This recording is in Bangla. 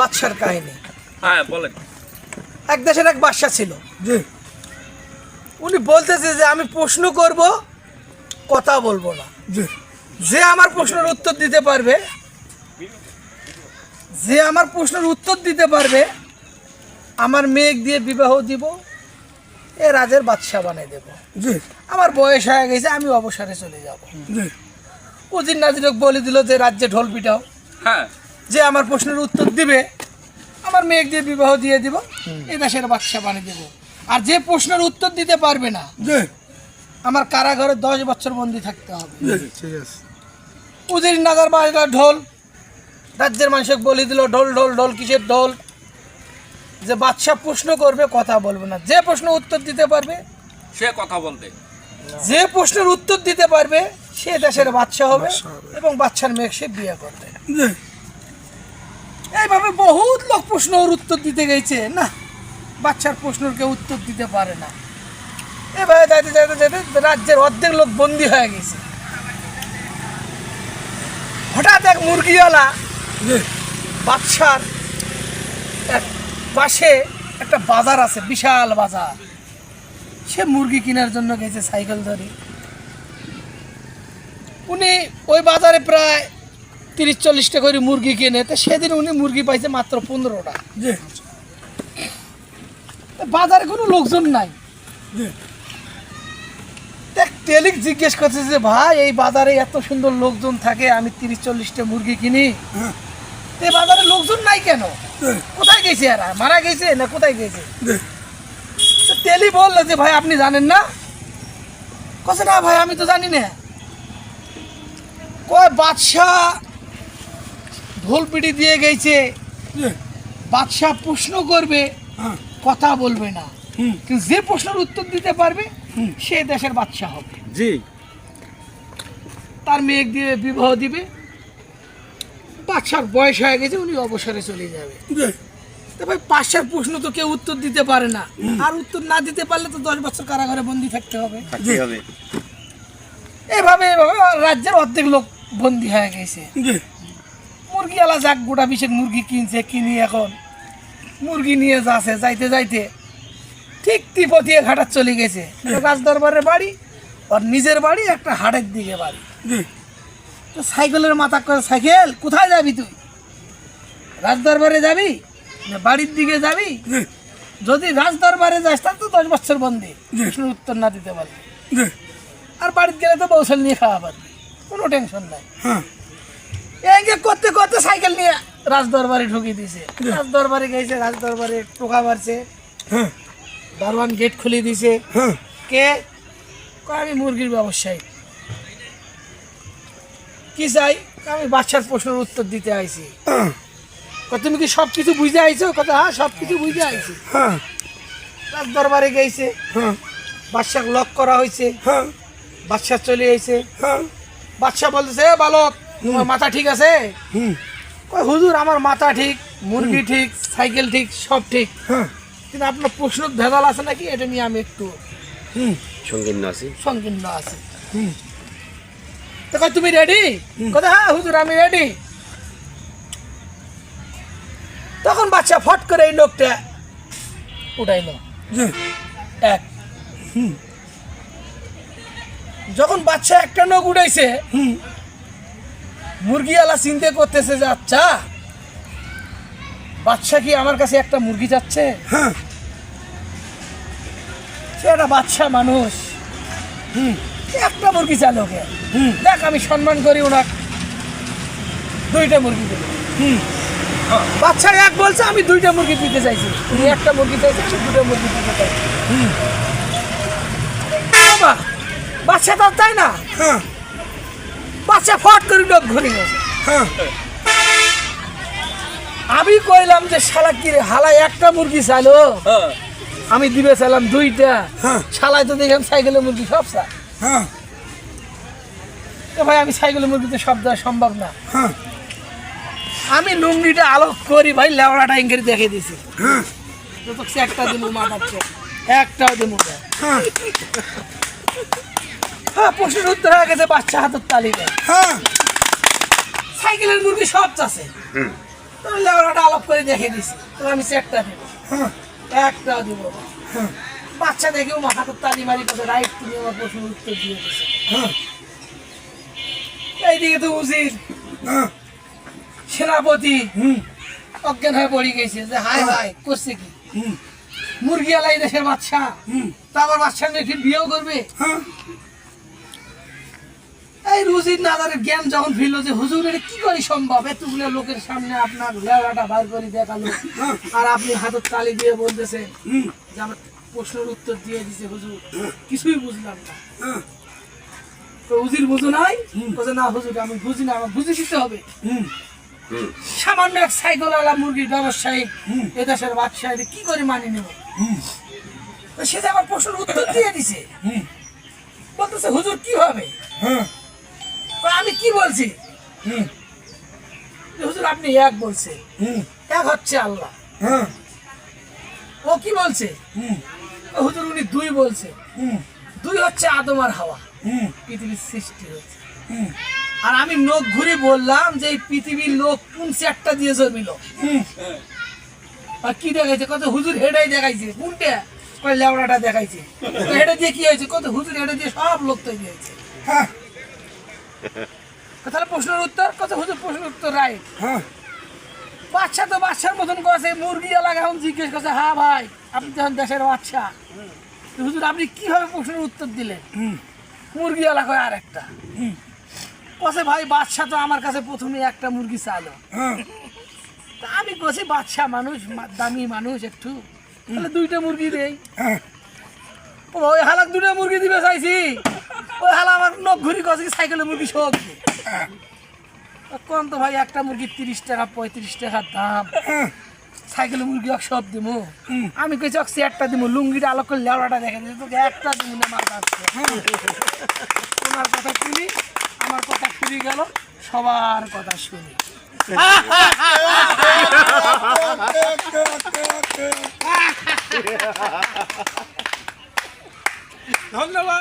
বাদশার কাহিনী। হ্যাঁ বলেন। এক দেশের এক বাদশা ছিল। জি। উনি বলতেছে যে আমি প্রশ্ন করব কথা বলব না। জি। যে আমার প্রশ্নের উত্তর দিতে পারবে যে আমার প্রশ্নের উত্তর দিতে পারবে আমার মেঘ দিয়ে বিবাহ দিব এ রাজের বাদশাহ বানিয়ে দেব। জি। আমার বয়স হয়ে গেছে আমি অবসরে চলে যাব। জি। উজির নাজিরক বলে দিল যে রাজ্যে ঢোল পিটাও। হ্যাঁ। যে আমার প্রশ্নের উত্তর দিবে আমার মেঘ দিয়ে বিবাহ দিয়ে দিব এ দেশের বাদশাহ বানিয়ে দেব। আর যে প্রশ্নের উত্তর দিতে পারবে না আমার কারাগারে দশ বছর বন্দি থাকতে হবে। জি। ঠিক আছে। উজির নাগার বাজলো ঢোল রাজ্যের মানুষকে বলে দিল ঢোল ঢোল ঢোল কিসের ঢোল? যে বাদশাহ প্রশ্ন করবে কথা বলবে না। যে প্রশ্ন উত্তর দিতে পারবে সে কথা বলবে। যে প্রশ্নের উত্তর দিতে পারবে সে দেশের বাচ্চা হবে এবং বাচ্চার মেয়ে সে বিয়ে করবে। এইভাবে বহুত লোক প্রশ্ন ওর উত্তর দিতে গেছে। না, বাচ্চার প্রশ্নের কেউ উত্তর দিতে পারে না। এভাবে যাইতে যাইতে যাইতে রাজ্যের অর্ধেক লোক বন্দি হয়ে গেছে। হঠাৎ এক মুরগিওয়ালা বাদশার এক পাশে একটা বাজার আছে, বিশাল বাজার। সে মুরগি কেনার জন্য গেছে সাইকেল ধরে। উনি ওই বাজারে প্রায় তিরিশ চল্লিশটা করে মুরগি কিনে তো সেদিন উনি মুরগি পাইছে মাত্র পনেরোটা। বাজারে কোনো লোকজন নাই। টেলিক জিজ্ঞেস করছে যে ভাই এই বাজারে এত সুন্দর লোকজন থাকে আমি তিরিশ চল্লিশটা মুরগি কিনি। হ্যাঁ। এই বাজারে লোকজন নাই কেন? কোথায় গেছে এরা? মারা গেছে না কোথায় গেছে? তেলি বলল যে ভাই আপনি জানেন না? কছে না ভাই আমি তো জানি না। কয় বাদশাহ ঢোল পিটি দিয়ে গেছে। বাদশাহ প্রশ্ন করবে হ্যাঁ। কথা বলবে না। কিন্তু যে প্রশ্নের উত্তর দিতে পারবে সে দেশের বাদশাহ হবে। জি। তার মেয়ে দিয়ে বিবাহ দিবে। বাদশার বয়স হয়ে গেছে উনি অবসরে চলে যাবে। জি তো ভাই পাঁচশার প্রশ্ন তো কেউ উত্তর দিতে পারে না। আর উত্তর না দিতে পারলে তো দশ বছর কারাগারে বন্দি থাকতে হবে। এভাবে এভাবে রাজ্যের অর্ধেক লোক বন্দি হয়ে গেছে। জি মুরগিওয়ালা যাক গোটা বিশেষ মুরগি কিনছে কিনি এখন। মুরগি নিয়ে যাচ্ছে যাইতে যাইতে ঠিক তিপতিয়ে ঘাটার চলে গেছে। রাজদরবারের বাড়ি আর নিজের বাড়ি একটা হাটের দিকে বাড়ি। তো সাইকেলের মাথা করে সাইকেল কোথায় যাবি তুই? রাজদরবারে যাবি না বাড়ির দিকে যাবি? যদি রাজদরবারে যাস তাহলে তো দশ বছর বন্দি। উত্তর না দিতে পারবি আর বাড়িতে গেলে তো বৌসল নিয়ে খাওয়া পারবি। কোনো টেনশন নাই। হ্যাঁ একে করতে করতে সাইকেল নিয়ে রাজদরবারে ঢুকিয়ে দিয়েছে। রাজদরবারে গেছে রাজদরবারে টোকা মারছে। হ্যাঁ। দারোয়ান গেট খুলে দিয়েছে। হ্যাঁ। কে? আমি মুরগির ব্যবসায়ী। কি চাই? আমি বাচ্চার প্রশ্নের উত্তর দিতে আইছি। হ্যাঁ। তুমি কি সব কিছু বুঝে আইছো? কথা হ্যাঁ সব কিছু বুঝে আইছি। হ্যাঁ। রাজ দরবারে গেছে। হ্যাঁ। বাদশাহ লক করা হয়েছে। হ্যাঁ। বাদশাহ চলে আইছে। হ্যাঁ। বাদশাহ বলতেছে বালক তোমার মাথা ঠিক আছে? হুম। কয়, হুজুর আমার মাথা ঠিক মুরগি ঠিক সাইকেল ঠিক সব ঠিক। হ্যাঁ। কিন্তু আপনার প্রশ্ন ভেজাল আছে নাকি? এটা নিয়ে আমি একটু হুম। সংকীর্ণ আছি। সংকীর্ণ আছি। হুম। কয়, তুমি রেডি কথা হ্যাঁ হুজুর আমি রেডি তখন বাচ্চা ফট করে এই লোকটা উঠাইলো। এক। যখন বাচ্চা একটা নখ উঠাইছে হুম। মুরগিওয়ালা চিন্তা করতেছে যে আচ্ছা বাচ্চা কি আমার কাছে একটা মুরগি যাচ্ছে? হ্যাঁ। সে একটা বাচ্চা মানুষ। হুম। একটা মুরগি চালো ওকে। হুম। দেখ আমি সম্মান করি ওনার। দুইটা মুরগি দেবো। হুম। বাচ্চা এক বলছে আমি দুইটা মুরগি দিতে চাইছি। উনি একটা মুরগি চাইছে সে দুটো মুরগি দিতে চাইছে। বাচ্চা তার তাই না? হ্যাঁ। বাচ্চা ফট করে ঘুরে গেছে হ্যাঁ। আমি কইলাম যে শালা কি রে, হালা একটা মুরগি চাইলো? হ্যাঁ। আমি দিবে চাইলাম দুইটা। হ্যাঁ। শালায় তো দেখলাম সাইকেলের মুরগি সব তো ভাই আমি সাইকেলের মুরগিতে সব দেওয়া সম্ভব না। আমি লুঙ্গিটা আলোক করি ভাই লেওড়াটা ইঙ্গেরি দেখে দিছি। একটা দিন মাথাচ্ছে একটাও দিন হ্যাঁ হ্যাঁ প্রশ্নের উত্তর হয়ে গেছে বাচ্চা হাতের তালিকা হ্যাঁ। সাইকেলের মুরগি সব চাষে। লেওড়াটা আলাপ করে দেখে দিছি তো আমি সেটটা দেবো। হ্যাঁ। একটাও দিব। হ্যাঁ। বাচ্চা দেখেও মা হাতের তালি মারি করে রাইট তুমি আমার প্রশ্ন উত্তর দিয়ে দিছে। হ্যাঁ। এইদিকে তো উচিত হ্যাঁ। সেনাপতি। হুম। অজ্ঞান হয়ে পড়ে গেছে যে হাই ভাই করছে কি? হুম। মুরগি আলাই দেশের বাচ্চা। হুম। তা বাচ্চা নিয়ে বিয়েও করবে? হ্যাঁ। এই রুজির নাজারের জ্ঞান যখন ফিরলো যে, হুজুর, এটা কি করে সম্ভব? এতগুলো লোকের সামনে আপনার লেওড়াটা বার করে দেখাল আর আপনি হাতের তালি দিয়ে বলতেছেন হুম যে, আমার প্রশ্নের উত্তর দিয়ে দিছে, হুজুর। কিছুই বুঝলাম না। তো হুজুর বুঝো নাই? বলছে, না, হুজুর, আমি বুঝি না, আমার বুঝে দিতে হবে। সামান্য এক সাইকেল আলা মুরগির ব্যবসায়ী। এদেশের বাদশাহ কি করে মানি নেব? তো সে যে আমার প্রশ্নের উত্তর দিয়ে দিছে। বলতেছে, হুজুর, কি হবে? হ্যাঁ আমি কি বলছি? হুম। হুজুর আপনি এক বলছে। হুম। এক হচ্ছে আল্লাহ। হ্যাঁ ও কি বলছে? হুম। হুজুর উনি দুই বলছে। হুম। দুই হচ্ছে আদম আর হাওয়া। হুম। পৃথিবীর সৃষ্টি হয়েছে। হুম। আর আমি নখ ঘুরে বললাম যে এই পৃথিবীর লোক কোন চারটা দিয়ে জমিল? হুম। আর কি দেখাইছে? কত হুজুর হেডাই দেখাইছে। কোনটা? কয় লেবড়াটা দেখাইছে। হেডে দিয়ে কি হয়েছে? কত হুজুর হেডে দিয়ে সব লোক তৈরি হয়েছে। হ্যাঁ। তাহলে প্রশ্নের উত্তর? কত হুজুর প্রশ্নের উত্তর রাইট? হ্যাঁ। বাচ্চা তো বাচ্চার মতন করছে মুরগি এলাকা এখন জিজ্ঞেস করছে হ্যাঁ ভাই আপনি যখন দেশের বাচ্চা। হুজুর আপনি কীভাবে প্রশ্নের উত্তর দিলেন? মুরগি এলাকায় আর একটা হুম। কছে ভাই বাচ্চা তো আমার কাছে প্রথমে একটা মুরগি চালো হ্যাঁ। তা আমি কছি বাচ্চা মানুষ দামি মানুষ একটু। তাহলে দুইটা মুরগি দেই। হ্যাঁ। ওই হালাক দুটা মুরগি দিবে চাইছি। হালা আমার নখ ঘুরি কছে কি সাইকেলে মুরগি তো ভাই একটা মুরগি তিরিশ টাকা পঁয়ত্রিশ টাকা দাম। মুরগি এক সব দিমু। আমি কইছি এক চেয়ারটা দিমু। লুঙ্গিটা আলোক করে লেওড়াটা দেখে দিই তোকে একটা দিমু না আসছে তোমার কথা শুনি আমার কথা শুনি গেল সবার কথা শুনি। ধন্যবাদ।